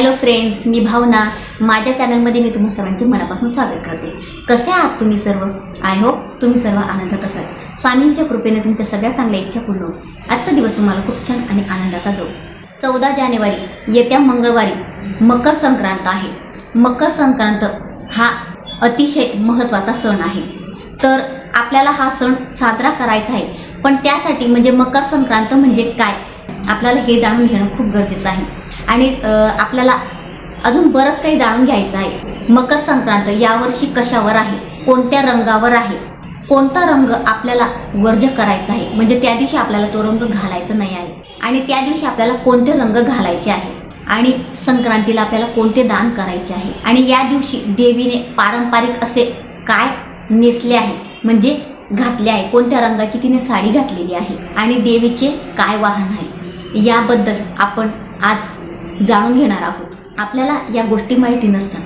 Hello friends मी भावना. माझ्या चॅनलमध्ये मी तुम्हा सर्वांचे मनापासून स्वागत करते. कसे आहात तुम्ही सर्व? आय होप तुम्ही सर्व आनंदात असाल. स्वामींच्या कृपेने तुमच्या सगळ्या चांगल्या इच्छा पूर्ण आजचा दिवस तुम्हाला खूप छान आणि आनंदाचा जाऊ. चौदा जानेवारी येत्या मंगळवारी मकर संक्रांत आहे. मकर संक्रांत हा अतिशय महत्त्वाचा सण आहे. तर आपल्याला हा सण साजरा करायचा आहे. पण त्यासाठी म्हणजे मकर संक्रांत म्हणजे काय? आपल्याला हे जाणून घेणं खूप गरजेचं आहे. आणि आपल्याला अजून बरंच काही जाणून घ्यायचं आहे. मकर संक्रांत यावर्षी कशावर आहे? कोणत्या रंगावर आहे? कोणता रंग आपल्याला वर्ज करायचा आहे? म्हणजे त्या दिवशी आपल्याला तो रंग घालायचा नाही आहे. आणि त्या दिवशी आपल्याला कोणते रंग घालायचे आहेत आणि संक्रांतीला आपल्याला कोणते दान करायचे आहे? आणि या दिवशी देवीने पारंपरिक असे काय नेसले आहे? म्हणजे घातले आहे. कोणत्या रंगाची तिने साडी घातलेली आहे? आणि देवीचे काय वाहन आहे? याबद्दल आपण आज जाणून घेणार आहोत. आपल्याला या गोष्टी माहिती नसतात.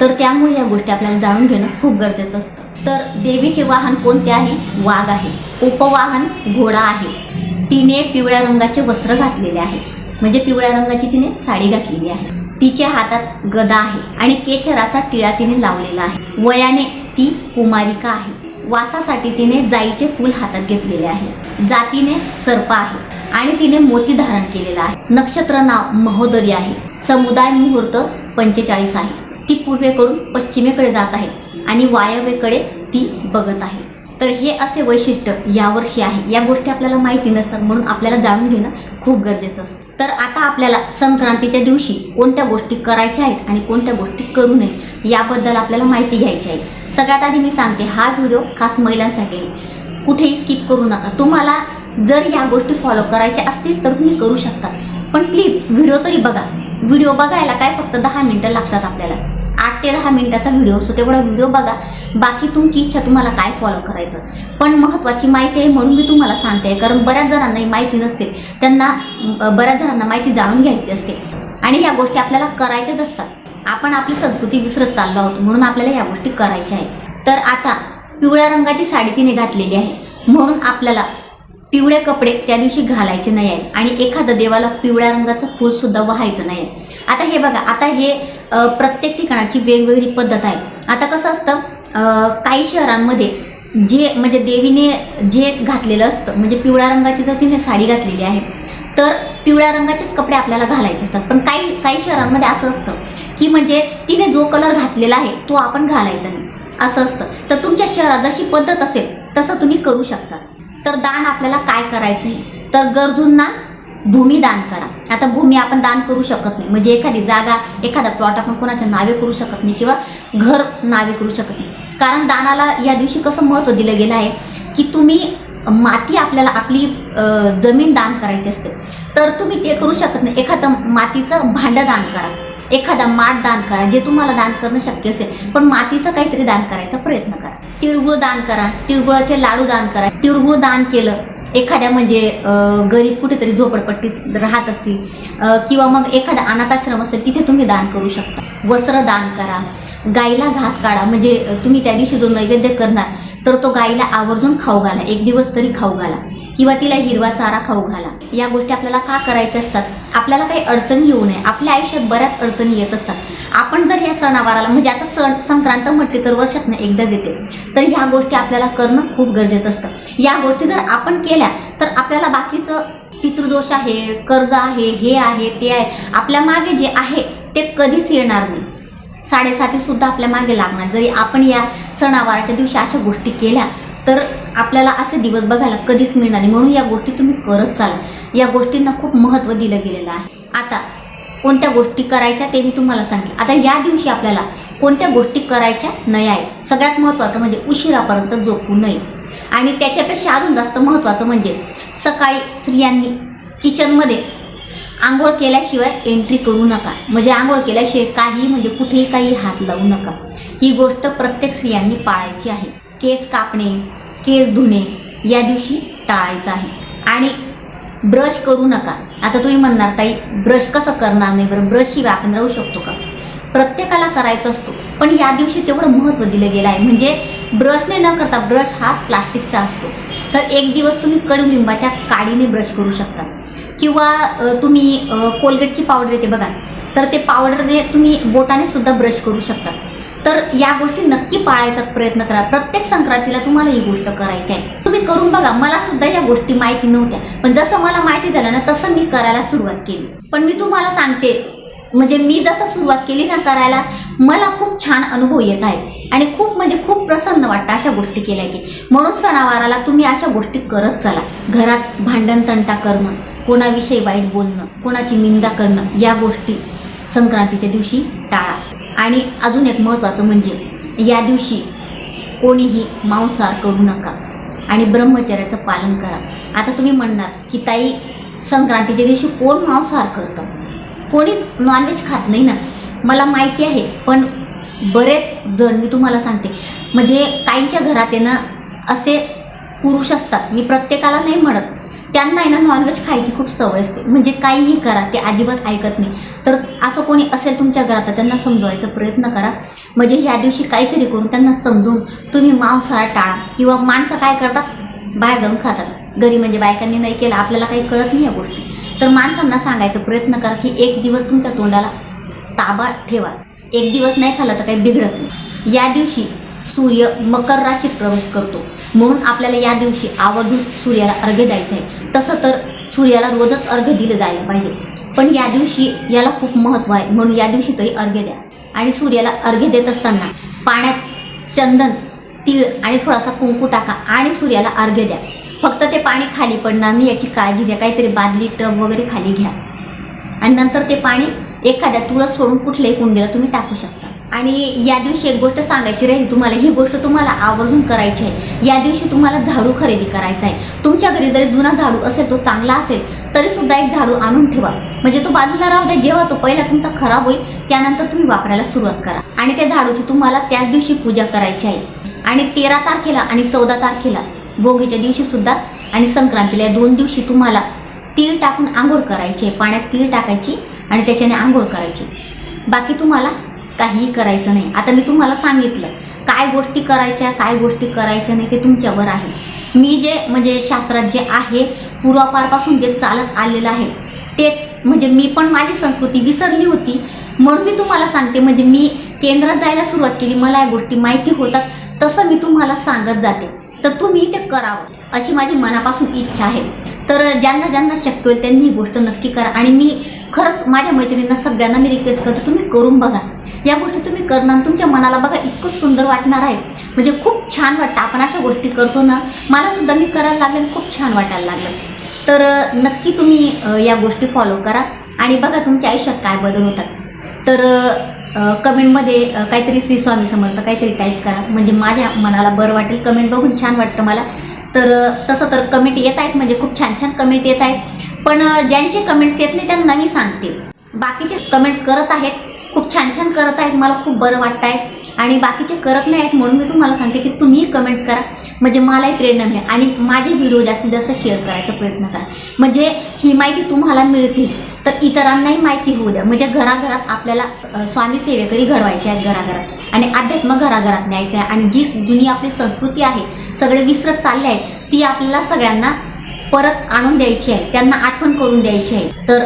तर त्यामुळे या गोष्टी आपल्याला जाणून घेणं खूप गरजेचं असतं. तर देवीचे वाहन कोणते आहे? वाघ आहे. उपवाहन घोडा आहे. तिने पिवळ्या रंगाचे वस्त्र घातलेले आहे. म्हणजे पिवळ्या रंगाची तिने साडी घातलेली आहे. तिच्या हातात गदा आहे आणि केशराचा टिळा तिने लावलेला आहे. वयाने ती कुमारिका आहे. वासासाठी तिने जाईचे फूल हातात घेतलेले आहे. जातीने सर्प आहे. आणि तिने मोती धारण केलेला आहे. नक्षत्र नाव महोदरी आहे. समुदाय मुहूर्त पंचेचाळीस आहे. ती पूर्वेकडून पश्चिमेकडे जात आहे आणि वायव्येकडे ती बघत आहे. तर हे असे वैशिष्ट्य यावर्षी आहे. या गोष्टी आपल्याला माहिती नसतात म्हणून आपल्याला जाणून घेणं खूप गरजेचं असतं. तर आता आपल्याला संक्रांतीच्या दिवशी कोणत्या गोष्टी करायच्या आहेत आणि कोणत्या गोष्टी करू नये याबद्दल आपल्याला माहिती घ्यायची आहे. सगळ्यात आधी मी सांगते हा व्हिडिओ खास महिलांसाठी आहे. कुठेही स्किप करू नका. तुम्हाला जर या गोष्टी फॉलो करायच्या असतील तर तुम्ही करू शकता. पण प्लीज व्हिडिओ तरी बघा. व्हिडिओ बघायला काय फक्त दहा मिनटं लागतात आपल्याला. आठ ते दहा मिनटाचा व्हिडिओ असतो तेवढा व्हिडिओ बघा. बाकी तुमची इच्छा तुम्हाला काय फॉलो करायचं. पण महत्त्वाची माहिती आहे म्हणून मी तुम्हाला सांगते कारण बऱ्याच जणांना ही माहिती नसते. त्यांना बऱ्याच जणांना माहिती जाणून घ्यायची असते. आणि या गोष्टी आपल्याला करायच्याच असतात. आपण आपली संस्कृती विसरत चाललो आहोत म्हणून आपल्याला या गोष्टी करायच्या आहेत. तर आता पिवळ्या रंगाची साडी तिने घातलेली आहे. म्हणून आपल्याला पिवळे कपडे त्या दिवशी घालायचे नाही आहे आणि एखादं देवाला पिवळ्या रंगाचं फूलसुद्धा वाहायचं नाही आहे. आता हे बघा आता हे प्रत्येक ठिकाणाची वेगवेगळी पद्धत आहे. आता कसं असतं काही शहरांमध्ये जे म्हणजे देवीने जे घातलेलं असतं म्हणजे पिवळ्या रंगाची जर तिने साडी घातलेली आहे तर पिवळ्या रंगाचेच कपडे आपल्याला घालायचे असतात. पण काही काही शहरांमध्ये असं असतं की म्हणजे तिने जो कलर घातलेला आहे तो आपण घालायचा नाही. असं असतं. तर तुमच्या शहरात जशी पद्धत असेल तसं तुम्ही करू शकता. तर दान आपल्याला काय करायचं आहे तर गरजूंना भूमी दान करा. आता भूमी आपण दान करू शकत नाही. म्हणजे एखादी जागा एखादा प्लॉट आपण कोणाच्या नावे करू शकत नाही किंवा घर नावे करू शकत नाही. कारण दानाला या दिवशी कसं महत्त्व दिलं गेलं आहे की तुम्ही माती आपल्याला आपली जमीन दान करायची असते. तर तुम्ही ते करू शकत नाही. एखादं मातीचं भांडं दान करा. एखादा माठ दान करा जे तुम्हाला दान करणं शक्य असेल. पण मातीचं काहीतरी दान करायचा प्रयत्न करा. तिळगुळ दान करा तिळगुळाचे लाडू दान करा. तिळगुळ दान केलं एखाद्या म्हणजे गरीब कुठेतरी झोपडपट्टीत राहत असतील किंवा मग एखादा अनाथाश्रम असेल तिथे तुम्ही दान करू शकता. वस्त्र दान करा. गाईला घास काढा म्हणजे तुम्ही त्या दिवशी जो नैवेद्य करणार तर तो गाईला आवर्जून खाऊ घाला एक दिवस तरी खाऊ घाला किंवा तिला हिरवा चारा खाऊ घाला. या गोष्टी आपल्याला का करायच्या असतात? आपल्याला काही अडचणी येऊ नये. आपल्या आयुष्यात बऱ्याच अडचणी येत असतात. आपण जर या सणावाराला म्हणजे सण संक्रांत म्हटली तर वर्षातनं एकदाच येते तर ह्या गोष्टी आपल्याला करणं खूप गरजेचं असतं. या गोष्टी जर आपण केल्या तर आपल्याला बाकीचं पितृदोष आहे कर्ज आहे हे आहे ते आहे आपल्या मागे जे आहे ते कधीच येणार नाही. साडेसाती सुद्धा आपल्या मागे लागणार. जरी आपण या सणावाराच्या दिवशी अशा गोष्टी केल्या तर आपल्याला असे दिवस बघायला कधीच मिळणार नाही. म्हणून या गोष्टी तुम्ही करत चाला. या गोष्टींना खूप महत्त्व दिलं गेलेलं आहे. आता कोणत्या गोष्टी करायच्या ते मी तुम्हाला सांगते. आता या दिवशी आपल्याला कोणत्या गोष्टी करायच्या नाही आहेत सगळ्यात महत्त्वाचं म्हणजे उशिरापर्यंत झोपू नये. आणि त्याच्यापेक्षा अजून जास्त महत्त्वाचं म्हणजे सकाळी स्त्रियांनी किचनमध्ये आंघोळ केल्याशिवाय एंट्री करू नका. म्हणजे आंघोळ केल्याशिवाय काही म्हणजे कुठेही काही हात लावू नका. ही गोष्ट प्रत्येक स्त्रियांनी पाळायची आहे. केस कापणे केस धुणे या दिवशी टाळायचं आहे. आणि ब्रश करू नका. आता तुम्ही म्हणणार ताई ब्रश कसं करणार नाही? बरं ब्रशशिवाय आपण राहू शकतो का? प्रत्येकाला करायचा असतो. पण या दिवशी तेवढं महत्त्व दिलं गेलं आहे. म्हणजे ब्रशने न करता ब्रश हा प्लास्टिकचा असतो. तर एक दिवस तुम्ही कडुलिंबाच्या काडीने ब्रश करू शकता. किंवा तुम्ही कोलगेटची पावडर येते बघा. तर ते पावडरने तुम्ही बोटाने सुद्धा ब्रश करू शकता. तर या गोष्टी नक्की पाळायचा प्रयत्न करा. प्रत्येक संक्रांतीला तुम्हाला ही गोष्ट करायची आहे. तुम्ही करून बघा. मला सुद्धा या गोष्टी माहिती नव्हत्या. पण जसं मला माहिती झालं ना तसं मी करायला सुरुवात केली. पण मी तुम्हाला सांगते म्हणजे मी जसं सुरुवात केली ना करायला मला खूप छान अनुभव येत आहे. आणि खूप म्हणजे खूप प्रसन्न वाटतं अशा गोष्टी केल्या की. म्हणून सणावाराला तुम्ही अशा गोष्टी करत चला. घरात भांडण तंटा करणं कोणाविषयी वाईट बोलणं कोणाची निंदा करणं या गोष्टी संक्रांतीच्या दिवशी टाळा. आणि अजून एक महत्त्वाचं म्हणजे या दिवशी कोणीही मांसाहार करू नका आणि ब्रह्मचर्याचं पालन करा. आता तुम्ही म्हणणार की ताई संक्रांतीच्या दिवशी कोण मांसाहार करतं? कोणीच नॉनव्हेज खात नाही ना. मला माहिती आहे पण बरेच जण मी तुम्हाला सांगते म्हणजे काहींच्या घरात आहे ना असे पुरुष असतात मी प्रत्येकाला नाही म्हणत. त्यांना आहे ना नॉनव्हेज खायची खूप सवय असते. म्हणजे काहीही करा ते अजिबात ऐकत नाही. तर असं कोणी असेल तुमच्या घरात तर त्यांना समजवायचा प्रयत्न करा. म्हणजे ह्या दिवशी काहीतरी करून त्यांना समजून तुम्ही मांसाहार टाळा. किंवा माणसं काय करतात? बाहेर जाऊन खातात. घरी म्हणजे बायकांनी नाही केलं आपल्याला काही कळत नाही या गोष्टी. तर माणसांना सांगायचा प्रयत्न करा की एक दिवस तुमच्या तोंडाला ताबा ठेवा. एक दिवस नाही खाल्ला तर काही बिघडत नाही. या दिवशी सूर्य मकर राशीत प्रवेश करतो. म्हणून आपल्याला या दिवशी आवर्जून सूर्याला अर्घ्य द्यायचं आहे. तसं तर सूर्याला रोजच अर्घ्य दिलं जायला पाहिजे. पण या दिवशी याला खूप महत्त्व आहे. म्हणून या दिवशी तरी अर्घ्य द्या. आणि सूर्याला अर्घ्य देत असताना पाण्यात चंदन तीळ आणि थोडासा कुंकू टाका आणि सूर्याला अर्घ्य द्या. फक्त ते पाणी खाली पडणार नाही याची काळजी घ्या. काहीतरी बादली टब वगैरे खाली घ्या. आणि नंतर ते पाणी एखाद्या तुळस सोडून कुठल्याही कुंडीला तुम्ही टाकू शकता. आणि या दिवशी एक गोष्ट सांगायची राहील तुम्हाला ही गोष्ट तुम्हाला आवर्जून करायची आहे. या दिवशी तुम्हाला झाडू खरेदी करायचा आहे. तुमच्या घरी जरी जुना झाडू असेल तो चांगला असेल तरी सुद्धा एक झाडू आणून ठेवा. म्हणजे तो बाजूला राहू द्या जेव्हा तो पहिला तुमचा खराब होईल त्यानंतर तुम्ही वापरायला सुरुवात करा. आणि त्या झाडूची तुम्हाला त्याच दिवशी पूजा करायची आहे. आणि तेरा तारखेला आणि चौदा तारखेला भोगीच्या दिवशी सुद्धा आणि संक्रांतीला या दोन दिवशी तुम्हाला तीळ टाकून आंघोळ करायची पाण्यात तीळ टाकायची आणि त्याच्याने आंघोळ करायची. बाकी तुम्हाला काहीही करायचं नाही. आता मी तुम्हाला सांगितलं काय गोष्टी करायच्या काय गोष्टी करायच्या नाही ते तुमच्यावर आहे. मी जे म्हणजे शास्त्रात जे आहे पूर्वापारपासून जे चालत आलेलं आहे तेच म्हणजे मी पण माझी संस्कृती विसरली होती. म्हणून मी तुम्हाला सांगते म्हणजे मी केंद्रात जायला सुरुवात केली. मला या गोष्टी माहिती होतात. तसं मी तुम्हाला सांगत जाते. तर तुम्ही ते करावं. अशी माझी मनापासून इच्छा आहे. तर ज्यांना ज्यांना शक्य होईल त्यांनी ही गोष्ट नक्की करा. आणि मी खरंच माझ्या मैत्रिणींना सगळ्यांना मी रिक्वेस्ट करते तुम्ही करून बघा. या गोष्टी तुम्ही करणार तुमच्या मनाला बघा इतकं सुंदर वाटणार आहे. म्हणजे खूप छान वाटतं. आपण अशा गोष्टी करतो ना मलासुद्धा मी करायला लागले आणि खूप छान वाटायला लागलं. तर नक्की तुम्ही या गोष्टी फॉलो करा. आणि बघा तुमच्या आयुष्यात काय बदल होतात. तर कमेंटमध्ये काहीतरी श्री स्वामी समर्थ काहीतरी टाईप करा. म्हणजे माझ्या मनाला बरं वाटेल कमेंट बघून छान वाटतं मला. तर तसं तर कमेंट येत आहेत म्हणजे खूप छान छान कमेंट येत आहेत. पण ज्यांचे कमेंट्स येत नाही त्यांना मी सांगते. बाकीचे कमेंट्स करत आहेत खूप छान छान करत आहेत मला खूप बरं वाटतं आहे आणि बाकीचे करत नाही आहेत म्हणून मी तुम्हाला सांगते की तुम्ही कमेंट्स करा. म्हणजे मलाही प्रेरणा मिळेल. आणि माझे व्हिडिओ जास्तीत जास्त शेअर करायचा प्रयत्न करा. म्हणजे ही माहिती तुम्हाला मिळते तर इतरांनाही माहिती होऊ द्या. म्हणजे घराघरात आपल्याला स्वामी सेवेकरी घडवायचे आहेत घराघरात. आणि अध्यात्म घराघरात न्यायचं आहे. आणि जी जुनी आपली संस्कृती आहे सगळे विसरत चालले आहे ती आपल्याला सगळ्यांना परत आणून द्यायची आहे. त्यांना आठवण करून द्यायची आहे. तर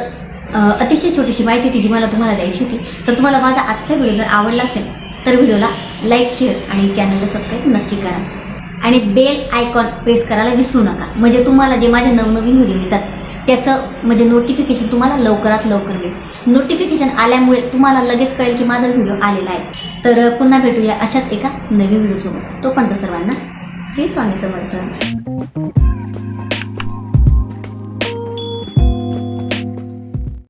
अतिशय छोटीशी माहिती होती जी मला तुम्हाला द्यायची होती. तर तुम्हाला माझा आजचा व्हिडिओ जर आवडला असेल तर व्हिडिओला लाईक शेअर आणि चॅनलला सबस्क्राईब नक्की करा. आणि बेल आयकॉन प्रेस करायला विसरू नका. म्हणजे तुम्हाला जे माझे नवनवीन व्हिडिओ येतात त्याचं म्हणजे नोटिफिकेशन तुम्हाला लवकरात लवकर येईल. नोटिफिकेशन आल्यामुळे तुम्हाला लगेच कळेल की माझा व्हिडिओ आलेला आहे. तर पुन्हा भेटूया अशाच एका नवीन व्हिडिओसोबत तोपर्यंत सर्वांना श्री स्वामी समर्थ.